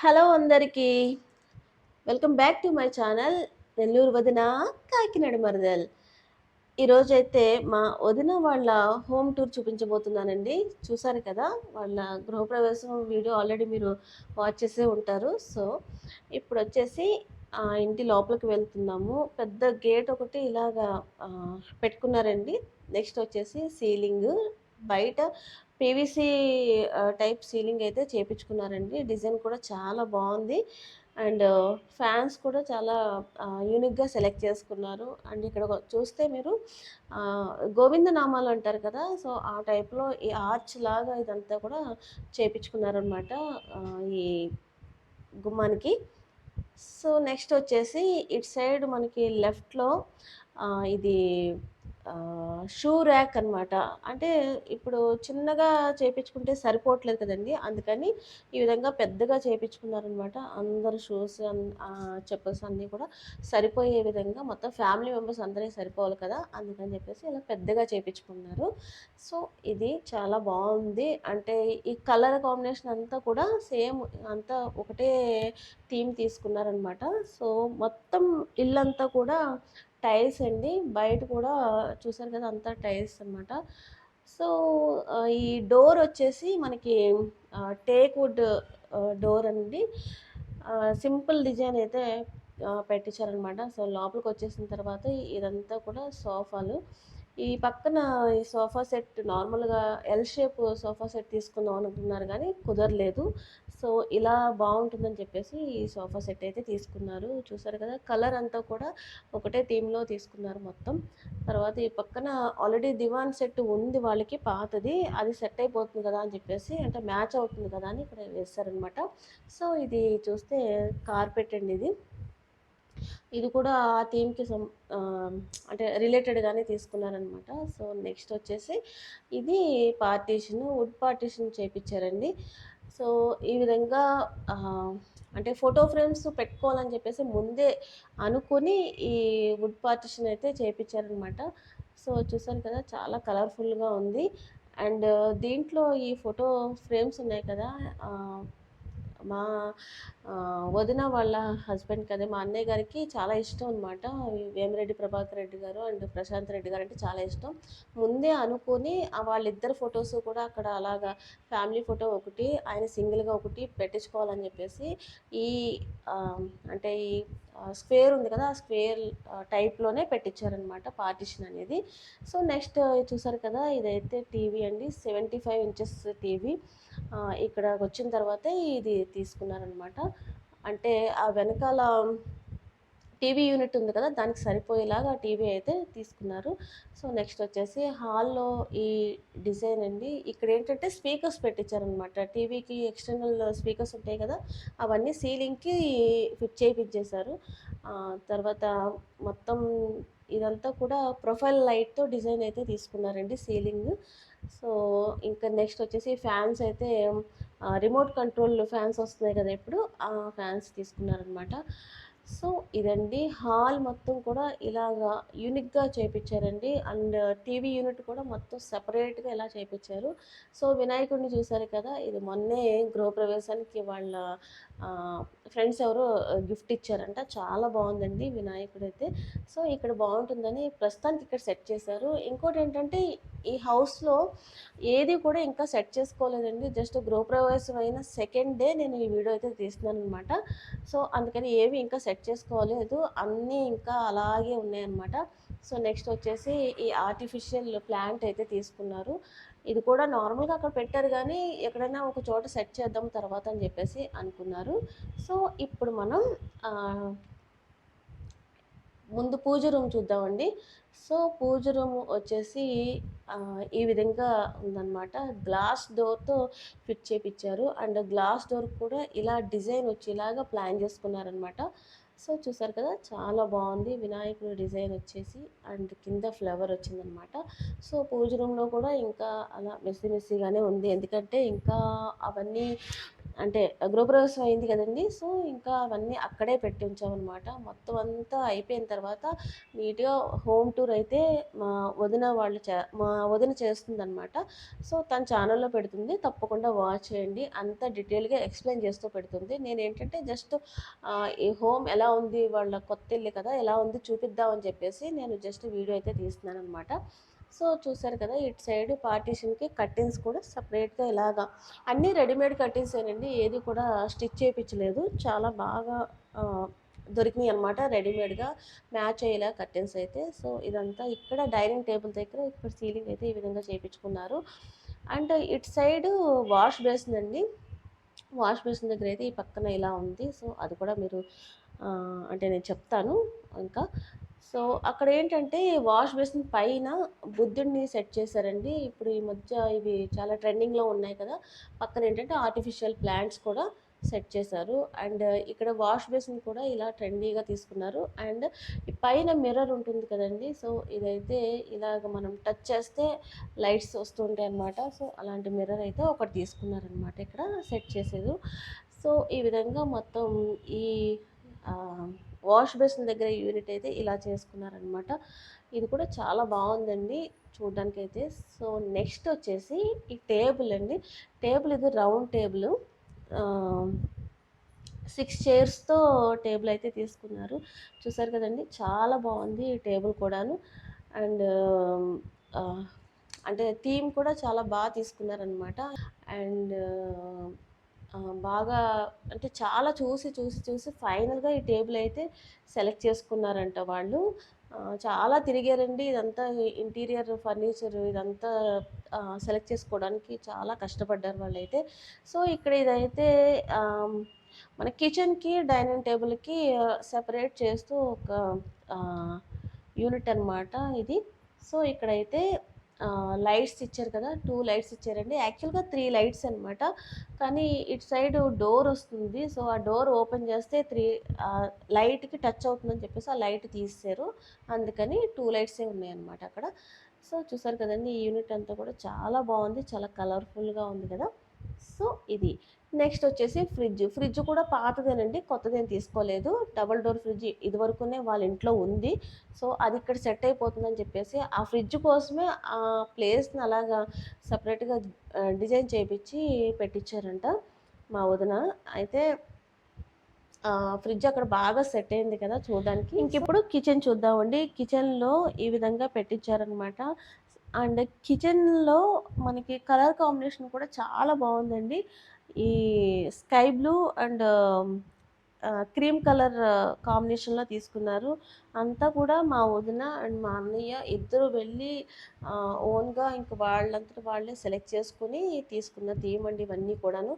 Hello అందరికీ. Welcome back to my channel Nellore వదిన కాకినాడ మరదల్. ఈరోజైతే మా వదిన వాళ్ళ హోమ్ టూర్ చూపించబోతున్నానండి. చూసారు కదా వాళ్ళ గృహప్రవేశం వీడియో ఆల్రెడీ మీరు వాచ్ చేసే ఉంటారు. సో ఇప్పుడు వచ్చేసి ఆ ఇంటి లోపలికి వెళ్తున్నాము. పెద్ద గేట్ ఒకటి ఇలాగా పెట్టుకున్నారండి. నెక్స్ట్ వచ్చేసి సీలింగ్. బయట పీవీసీ టైప్ సీలింగ్ అయితే చేపించుకున్నారండి. డిజైన్ కూడా చాలా బాగుంది. అండ్ ఫ్యాన్స్ కూడా చాలా యూనిక్గా సెలెక్ట్ చేసుకున్నారు. అండ్ ఇక్కడ చూస్తే మీరు గోవిందనామాలు గోవింద నామాలు అంటారు కదా సో ఆ టైప్లో ఈ ఆర్చ్ లాగా ఇదంతా కూడా చేపించుకున్నారనమాట ఈ గుమ్మానికి. సో నెక్స్ట్ వచ్చేసి ఇటు సైడ్ మనకి లెఫ్ట్లో ఇది షూ ర్యాక్ అనమాట అంటే ఇప్పుడు చిన్నగా చేపించుకుంటే సరిపోవట్లేదు కదండి. అందుకని ఈ విధంగా పెద్దగా చేపించుకున్నారనమాట అందరు షూస్ చెప్పల్స్ అన్నీ కూడా సరిపోయే విధంగా మొత్తం ఫ్యామిలీ మెంబర్స్ అందరికీ సరిపోవాలి కదా. అందుకని చెప్పేసి ఇలా పెద్దగా చేపించుకున్నారు. సో ఇది చాలా బాగుంది. అంటే ఈ కలర్ కాంబినేషన్ అంతా కూడా సేమ్ అంతా ఒకటే థీమ్ తీసుకున్నారనమాట సో మొత్తం ఇల్లంతా కూడా టైల్స్ అండి. బయట కూడా చూసారు కదా అంతా టైల్స్ అన్నమాట. సో ఈ డోర్ వచ్చేసి మనకి టేక్ వుడ్ డోర్ అండి. సింపుల్ డిజైన్ అయితే పెట్టించారనమాట సో లోపలికి వచ్చేసిన తర్వాత ఇదంతా కూడా సోఫాలు. ఈ పక్కన ఈ సోఫా సెట్ నార్మల్గా ఎల్ షేప్ సోఫా సెట్ తీసుకుందాం అనుకున్నారు కానీ కుదరలేదు. సో ఇలా బాగుంటుందని చెప్పేసి ఈ సోఫా సెట్ అయితే తీసుకున్నారు. చూసారు కదా కలర్ అంతా కూడా ఒకటే థీమ్లో తీసుకున్నారు మొత్తం. తర్వాత ఈ పక్కన ఆల్రెడీ దివాన్ సెట్ ఉంది వాళ్ళకి పాతది. అది సెట్ అయిపోతుంది కదా అని చెప్పేసి అంటే మ్యాచ్ అవుతుంది కదా అని ఇక్కడ వేస్తారనమాట సో ఇది చూస్తే కార్పెట్ అండి ఇది. ఇది కూడా ఆ థీమ్కి సం అంటే రిలేటెడ్గానే తీసుకున్నారనమాట సో నెక్స్ట్ వచ్చేసి ఇది పార్టీషన్ వుడ్ పార్టీషన్ చేపించారండి సో ఈ విధంగా అంటే ఫోటో ఫ్రేమ్స్ పెట్టుకోవాలని చెప్పేసి ముందే అనుకుని ఈ వుడ్ పార్టీషన్ అయితే చేపించారనమాట సో చూసాను కదా చాలా కలర్ఫుల్గా ఉంది. అండ్ దీంట్లో ఈ ఫోటో ఫ్రేమ్స్ ఉన్నాయి కదా మా వదిన వాళ్ళ హస్బెండ్ కదా మా అన్నయ్య గారికి చాలా ఇష్టం అనమాట వేమిరెడ్డి ప్రభాకర్ రెడ్డి గారు అండ్ ప్రశాంత్ రెడ్డి గారు అంటే చాలా ఇష్టం. ముందే అనుకొని వాళ్ళిద్దరు ఫొటోస్ కూడా అక్కడ అలాగా ఫ్యామిలీ ఫోటో ఒకటి ఆయన సింగిల్గా ఒకటి పెట్టించుకోవాలని చెప్పేసి ఈ అంటే ఈ స్క్వేర్ ఉంది కదా ఆ స్క్వేర్ టైప్లోనే పెట్టించారనమాట పార్టిషన్ అనేది. సో నెక్స్ట్ చూసారు కదా ఇదైతే టీవీ అండి సెవెంటీ ఫైవ్ ఇంచెస్ టీవీ. ఇక్కడ వచ్చిన తర్వాతే ఇది తీసుకున్నారనమాట అంటే ఆ వెనకాల టీవీ యూనిట్ ఉంది కదా దానికి సరిపోయేలాగా టీవీ అయితే తీసుకున్నారు. సో నెక్స్ట్ వచ్చేసి హాల్లో ఈ డిజైన్ అండి. ఇక్కడ ఏంటంటే స్పీకర్స్ పెట్టించారనమాట టీవీకి ఎక్స్టర్నల్ స్పీకర్స్ ఉంటాయి కదా అవన్నీ సీలింగ్కి ఫిట్ చేయించేశారు తర్వాత మొత్తం ఇదంతా కూడా ప్రొఫైల్ లైట్తో డిజైన్ అయితే తీసుకున్నారండి సీలింగ్. సో ఇంకా నెక్స్ట్ వచ్చేసి ఫ్యాన్స్ అయితే రిమోట్ కంట్రోల్ ఫ్యాన్స్ వస్తున్నాయి కదా ఇప్పుడు ఆ ఫ్యాన్స్ తీసుకున్నారనమాట సో ఇదండి హాల్ మొత్తం కూడా ఇలాగా యూనిక్గా చేపించారండి అండ్ టీవీ యూనిట్ కూడా మొత్తం సపరేట్గా ఇలా చేయించారు సో వినాయకుడిని చూశారు కదా ఇది మొన్నే గృహప్రవేశానికి వాళ్ళ ఫ్రెండ్స్ ఎవరు గిఫ్ట్ ఇచ్చారంట. చాలా బాగుందండి వినాయకుడు అయితే సో ఇక్కడ బాగుంటుందని ప్రస్తుతానికి ఇక్కడ సెట్ చేశారు. ఇంకోటి ఏంటంటే ఈ హౌస్లో ఏది కూడా ఇంకా సెట్ చేసుకోలేదండి. జస్ట్ గృహప్రవేశం అయిన సెకండ్ డే నేను ఈ వీడియో అయితే తీస్తున్నాను అనమాట సో అందుకని ఏవి ఇంకా సెట్ చేసుకోలేదు. అన్నీ ఇంకా అలాగే ఉన్నాయన్నమాట. సో నెక్స్ట్ వచ్చేసి ఈ ఆర్టిఫిషియల్ ప్లాంట్ అయితే తీసుకున్నారు. ఇది కూడా నార్మల్గా అక్కడ పెట్టారు కానీ ఎక్కడైనా ఒక చోట సెట్ చేద్దాం తర్వాత అని చెప్పేసి అనుకున్నారు. సో ఇప్పుడు మనం ముందు పూజ రూమ్ చూద్దామండి. సో పూజ రూమ్ వచ్చేసి ఈ విధంగా ఉందన్నమాట. గ్లాస్ డోర్తో ఫిట్ చేపించారు అండ్ గ్లాస్ డోర్ కూడా ఇలా డిజైన్ వచ్చేలాగా ప్లాన్ చేసుకున్నారనమాట సో చూసారు కదా చాలా బాగుంది. వినాయకుడు డిజైన్ వచ్చేసి అండ్ కింద ఫ్లవర్ వచ్చిందనమాట. సో పూజ రూమ్లో కూడా ఇంకా అలా మెస్సీ మెస్సీగానే ఉంది. ఎందుకంటే ఇంకా అవన్నీ అంటే గృహప్రవేశం అయింది కదండి. సో ఇంకా అవన్నీ అక్కడే పెట్టి ఉంచామన్నమాట. మొత్తం అంతా అయిపోయిన తర్వాత నీట్గా హోమ్ టూర్ అయితే మా వదిన వాళ్ళు చే మా వదిన చేస్తుందన్నమాట. సో తన ఛానల్లో పెడుతుంది. తప్పకుండా వాచ్ చేయండి. అంత డీటెయిల్గా ఎక్స్ప్లెయిన్ చేస్తూ పెడుతుంది. నేను ఏంటంటే జస్ట్ ఈ హోమ్ ఎలా ఉంది? వాళ్ళ కొత్త ఇల్లు కదా ఎలా ఉంది? చూపిద్దామని చెప్పేసి నేను జస్ట్ వీడియో అయితే తీస్తున్నాను అనమాట సో చూసారు కదా ఇటు సైడ్ పార్టీషన్కి కర్టెన్స్ కూడా సపరేట్గా ఇలాగా అన్నీ రెడీమేడ్ కర్టెన్స్ ఏనండి ఏది కూడా స్టిచ్ చేయించలేదు. చాలా బాగా దొరికినాయి అనమాట రెడీమేడ్గా మ్యాచ్ అయ్యేలా కర్టెన్స్ అయితే. సో ఇదంతా ఇక్కడ డైనింగ్ టేబుల్ దగ్గర ఇక్కడ సీలింగ్ అయితే ఈ విధంగా చేయించుకున్నారు. అండ్ ఇటు సైడ్ వాష్ బేసిన్ అండి వాష్ బేసిన్ దగ్గర అయితే ఈ పక్కన ఇలా ఉంది. సో అది కూడా మీరు అంటే నేను చెప్తాను ఇంకా. సో అక్కడ ఏంటంటే వాష్ బేసిన్ పైన బుద్ధుడిని సెట్ చేశారండి. ఇప్పుడు ఈ మధ్య ఇవి చాలా ట్రెండింగ్లో ఉన్నాయి కదా పక్కన ఏంటంటే ఆర్టిఫిషియల్ ప్లాంట్స్ కూడా సెట్ చేశారు. అండ్ ఇక్కడ వాష్ బేసిన్ కూడా ఇలా ట్రెండీగా తీసుకున్నారు. అండ్ పైన మిర్రర్ ఉంటుంది కదండి సో ఇదైతే ఇలాగ మనం టచ్ చేస్తే లైట్స్ వస్తుంటాయి అన్నమాట. సో అలాంటి మిర్రర్ అయితే ఒకటి తీసుకున్నారనమాట ఇక్కడ సెట్ చేసేది. సో ఈ విధంగా మొత్తం ఈ వాష్ బేసిన్ దగ్గర యూనిట్ అయితే ఇలా చేసుకున్నారనమాట ఇది కూడా చాలా బాగుందండి చూడడానికి అయితే సో నెక్స్ట్ వచ్చేసి ఈ టేబుల్ అండి. టేబుల్ ఇది రౌండ్ టేబుల్. సిక్స్ చైర్స్తో టేబుల్ అయితే తీసుకున్నారు. చూసారు కదండి చాలా బాగుంది ఈ టేబుల్ కూడాను. అండ్ అంటే థీమ్ కూడా చాలా బాగా తీసుకున్నారనమాట అండ్ బాగా అంటే చాలా చూసి చూసి చూసి ఫైనల్గా ఈ టేబుల్ అయితే సెలెక్ట్ చేసుకున్నారంట వాళ్ళు. చాలా తిరిగారండి. ఇదంతా ఇంటీరియర్ ఫర్నిచర్ ఇదంతా సెలెక్ట్ చేసుకోవడానికి చాలా కష్టపడ్డారు వాళ్ళైతే. సో ఇక్కడ ఇదైతే మన కిచెన్కి డైనింగ్ టేబుల్కి సెపరేట్ చేస్తూ ఒక యూనిట్ అనమాట ఇది. సో ఇక్కడైతే లైట్స్ ఇచ్చారు కదా టూ లైట్స్ ఇచ్చారండి. యాక్చువల్గా త్రీ లైట్స్ అనమాట కానీ ఇటు సైడ్ డోర్ వస్తుంది. సో ఆ డోర్ ఓపెన్ చేస్తే త్రీ లైట్కి టచ్ అవుతుందని చెప్పేసి ఆ లైట్ తీసారు అందుకని టూ లైట్సే ఉన్నాయన్నమాట అక్కడ. సో చూసారు కదండి ఈ యూనిట్ అంతా కూడా చాలా బాగుంది. చాలా కలర్ఫుల్గా ఉంది కదా. సో ఇది. నెక్స్ట్ వచ్చేసి ఫ్రిడ్జ్. ఫ్రిడ్జ్ కూడా పాతదేనండి కొత్తదేం తీసుకోలేదు. డబల్ డోర్ ఫ్రిడ్జ్ ఇది వరకునే వాళ్ళ ఇంట్లో ఉంది. సో అది ఇక్కడ సెట్ అయిపోతుందని చెప్పేసి ఆ ఫ్రిడ్జ్ కోసమే ఆ ప్లేస్ని అలాగా సపరేట్గా డిజైన్ చేయించి పెట్టించారంట మా వదిన. అయితే ఫ్రిడ్జ్ అక్కడ బాగా సెట్ అయింది కదా చూడడానికి. ఇంక ఇప్పుడు కిచెన్ చూద్దామండి. కిచెన్లో ఈ విధంగా పెట్టించారనమాట అండ్ కిచెన్లో మనకి కలర్ కాంబినేషన్ కూడా చాలా బాగుందండి. ఈ sky blue and cream colour కాంబినేషన్లో తీసుకున్నారు. అంతా కూడా మా వదిన అండ్ మా అన్నయ్య ఇద్దరు వెళ్ళి ఓన్గా ఇంక వాళ్ళంతా వాళ్ళే సెలెక్ట్ చేసుకుని తీసుకున్న థీమ్ అండి ఇవన్నీ కూడాను.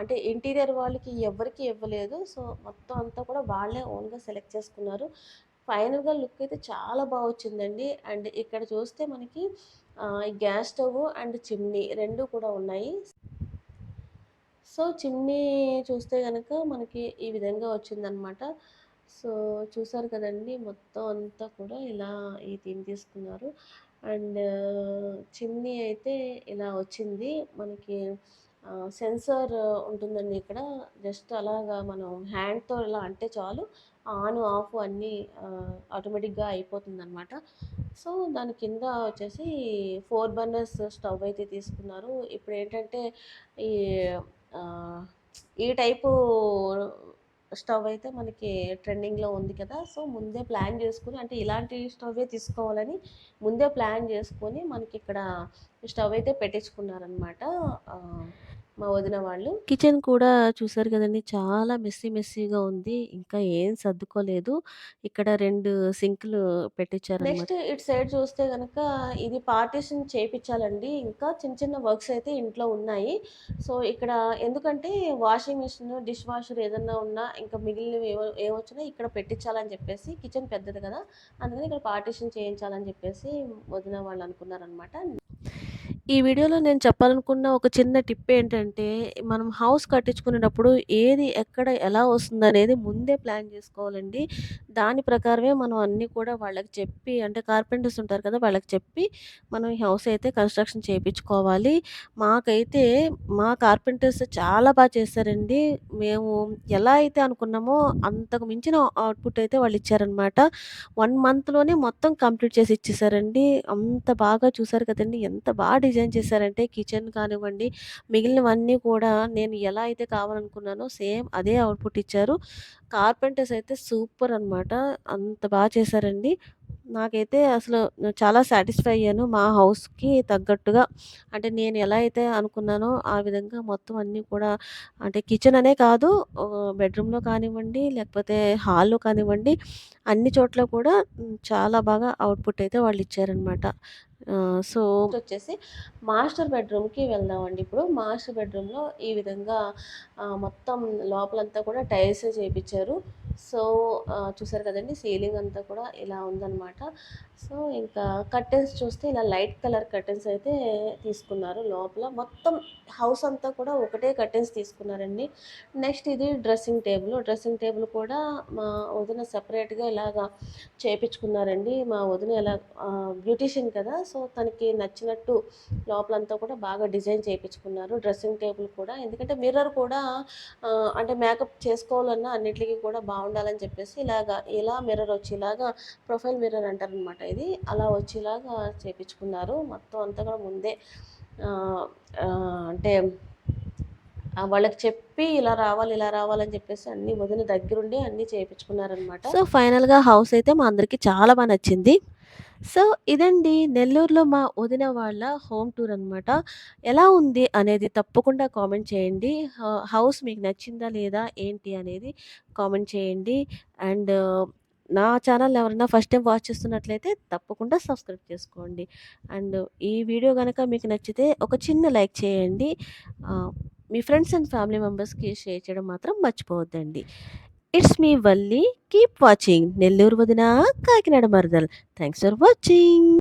అంటే ఇంటీరియర్ వాళ్ళకి ఎవరికి ఇవ్వలేదు. సో మొత్తం అంతా కూడా వాళ్ళే ఓన్గా సెలెక్ట్ చేసుకున్నారు. ఫైనల్గా లుక్ అయితే చాలా బాగా వచ్చిందండి. అండ్ ఇక్కడ చూస్తే మనకి గ్యాస్ స్టవ్ అండ్ చిమ్నీ రెండు కూడా ఉన్నాయి. సో చిమ్నీ చూస్తే కనుక మనకి ఈ విధంగా వచ్చిందనమాట. సో చూసారు కదండి మొత్తం అంతా కూడా ఇలా ఈ థీమ్ తీసుకున్నారు. అండ్ చిమ్నీ అయితే ఇలా వచ్చింది. మనకి సెన్సార్ ఉంటుందండి ఇక్కడ. జస్ట్ అలాగా మనం హ్యాండ్తో ఇలా అంటే చాలు. ఆన్ ఆఫ్ అన్నీ ఆటోమేటిక్గా అయిపోతుంది అనమాట సో దాని కింద వచ్చేసి ఫోర్ బర్నర్స్ స్టవ్ అయితే తీసుకున్నారు. ఇప్పుడు ఏంటంటే ఈ ఈ టైపు స్టవ్ అయితే మనకి ట్రెండింగ్లో ఉంది కదా సో ముందే ప్లాన్ చేసుకుని అంటే ఇలాంటి స్టవ్వే తీసుకోవాలని ముందే ప్లాన్ చేసుకొని మనకి ఇక్కడ స్టవ్ అయితే పెట్టించుకున్నారనమాట మా వదిన వాళ్ళు. కిచెన్ కూడా చూసారు కదండి చాలా మెస్సీ మెస్సీగా ఉంది. ఇంకా ఏం సర్దుకోలేదు. ఇక్కడ రెండు సింకులు పెట్టించారు నెక్స్ట్ ఇటు సైడ్ చూస్తే కనుక ఇది పార్టీషన్ చేయించాలండి ఇంకా చిన్న చిన్న వర్క్స్ అయితే ఇంట్లో ఉన్నాయి. సో ఇక్కడ ఎందుకంటే వాషింగ్ మిషన్ డిష్ వాషర్ ఏదన్నా ఉన్నా ఇంకా మిగిలినవి ఏవో ఏవొచ్చినా ఇక్కడ పెట్టించాలని చెప్పేసి కిచెన్ పెద్దది కదా అందుకని ఇక్కడ పార్టీషన్ చేయించాలని చెప్పేసి వదిన వాళ్ళు అనుకున్నారనమాట. ఈ వీడియోలో నేను చెప్పాలనుకున్న ఒక చిన్న టిప్ ఏంటంటే, మనం హౌస్ కట్టించుకునేటప్పుడు ఏది ఎక్కడ ఎలా వస్తుందనేది ముందే ప్లాన్ చేసుకోవాలండి దాని ప్రకారమే మనం అన్నీ కూడా వాళ్ళకి చెప్పి అంటే కార్పెంటర్స్ ఉంటారు కదా! వాళ్ళకి చెప్పి మనం ఈ హౌస్ అయితే కన్‌స్ట్రక్షన్ చేయించుకోవాలి మాకైతే మా కార్పెంటర్స్ చాలా బాగా చేశారండి. మేము ఎలా అయితే అనుకున్నామో అంతకు మించిన అవుట్‌పుట్ అయితే వాళ్ళు ఇచ్చారనమాట వన్ మంత్‌లోనే మొత్తం కంప్లీట్ చేసి ఇచ్చేసారండి. అంత బాగా చూసారు కదండి ఎంత బాగా డిజైన్ చేశారంటే కిచెన్ కానివ్వండి, మిగిలినవన్నీ కూడా నేను ఎలా అయితే కావాలనుకున్నానో సేమ్ అదే అవుట్‌పుట్ ఇచ్చారు. కార్పెంటర్స్ అయితే సూపర్ అనమాట. అంత బాగా చేశారండి. నాకైతే అసలు చాలా సాటిస్ఫై అయ్యాను. మా హౌస్‌కి తగ్గట్టుగా అంటే నేను ఎలా అయితే అనుకున్నానో ఆ విధంగా మొత్తం అన్నీ కూడా అంటే కిచెన్ అనే కాదు బెడ్‌రూమ్‌లో కానివ్వండి, లేకపోతే హాల్‌లో కానివ్వండి, అన్ని చోట్ల కూడా చాలా బాగా అవుట్‌పుట్ అయితే వాళ్ళు ఇచ్చారనమాట సో, వచ్చేసి మాస్టర్ బెడ్‌రూమ్‌కి వెళ్దామండి ఇప్పుడు. మాస్టర్ బెడ్‌రూమ్‌లో ఈ విధంగా మొత్తం లోపలంతా కూడా టైల్స్ ఇచ్చారు సో, చూసారు కదండి సీలింగ్ అంతా కూడా ఇలా ఉందనమాట. సో, ఇంకా కర్టెన్స్ చూస్తే ఇలా లైట్ కలర్ కర్టెన్స్ అయితే తీసుకున్నారు లోపల. మొత్తం హౌస్ అంతా కూడా ఒకటే కర్టెన్స్ తీసుకున్నారండి. నెక్స్ట్ ఇది డ్రెస్సింగ్ టేబుల్. డ్రెస్సింగ్ టేబుల్ కూడా మా వదిన సెపరేట్‌గా ఇలాగా చేపించుకున్నారండి. మా వదిన ఎలా బ్యూటీషియన్ కదా! సో, తనకి నచ్చినట్టు లోపలంతా కూడా బాగా డిజైన్ చేయించుకున్నారు డ్రెస్సింగ్ టేబుల్ కూడా ఎందుకంటే మిర్రర్ కూడా అంటే మేకప్ చేసుకోవాలన్నా అన్నిటికీ కూడా బాగుండాలని చెప్పేసి ఇలాగా ఇలా మిర్రర్ వచ్చేలాగా ప్రొఫైల్ మిర్రర్ అంటారనమాట ఇది. అలా వచ్చేలాగా చేపించుకున్నారు. మొత్తం అంతా కూడా ముందే అంటే వాళ్ళకి చెప్పి ఇలా రావాలి, ఇలా రావాలని చెప్పేసి అన్ని వదిన దగ్గరుండి అన్ని చేయించుకున్నారనమాట సో, ఫైనల్‌గా హౌస్ అయితే మా అందరికి చాలా బాగా నచ్చింది. సో, ఇదండి నెల్లూరులో మా వదిన వాళ్ళ హోమ్ టూర్ అనమాట. ఎలా ఉంది అనేది తప్పకుండా కామెంట్ చేయండి. హౌస్ మీకు నచ్చిందా లేదా ఏంటి అనేది కామెంట్ చేయండి. అండ్ నా ఛానల్ ఎవరైనా ఫస్ట్ టైం వాచ్ చేస్తున్నట్లయితే తప్పకుండా సబ్స్క్రైబ్ చేసుకోండి. అండ్ ఈ వీడియో కనుక మీకు నచ్చితే ఒక చిన్న లైక్ చేయండి. మీ ఫ్రెండ్స్ అండ్ ఫ్యామిలీ మెంబర్స్‌కి షేర్ చేయడం మాత్రం మర్చిపోవద్దండి. ఇట్స్ మీ వల్లి. Keep watching. నెల్లూరు వదిన కాకినాడ మరదల్. Thanks for watching.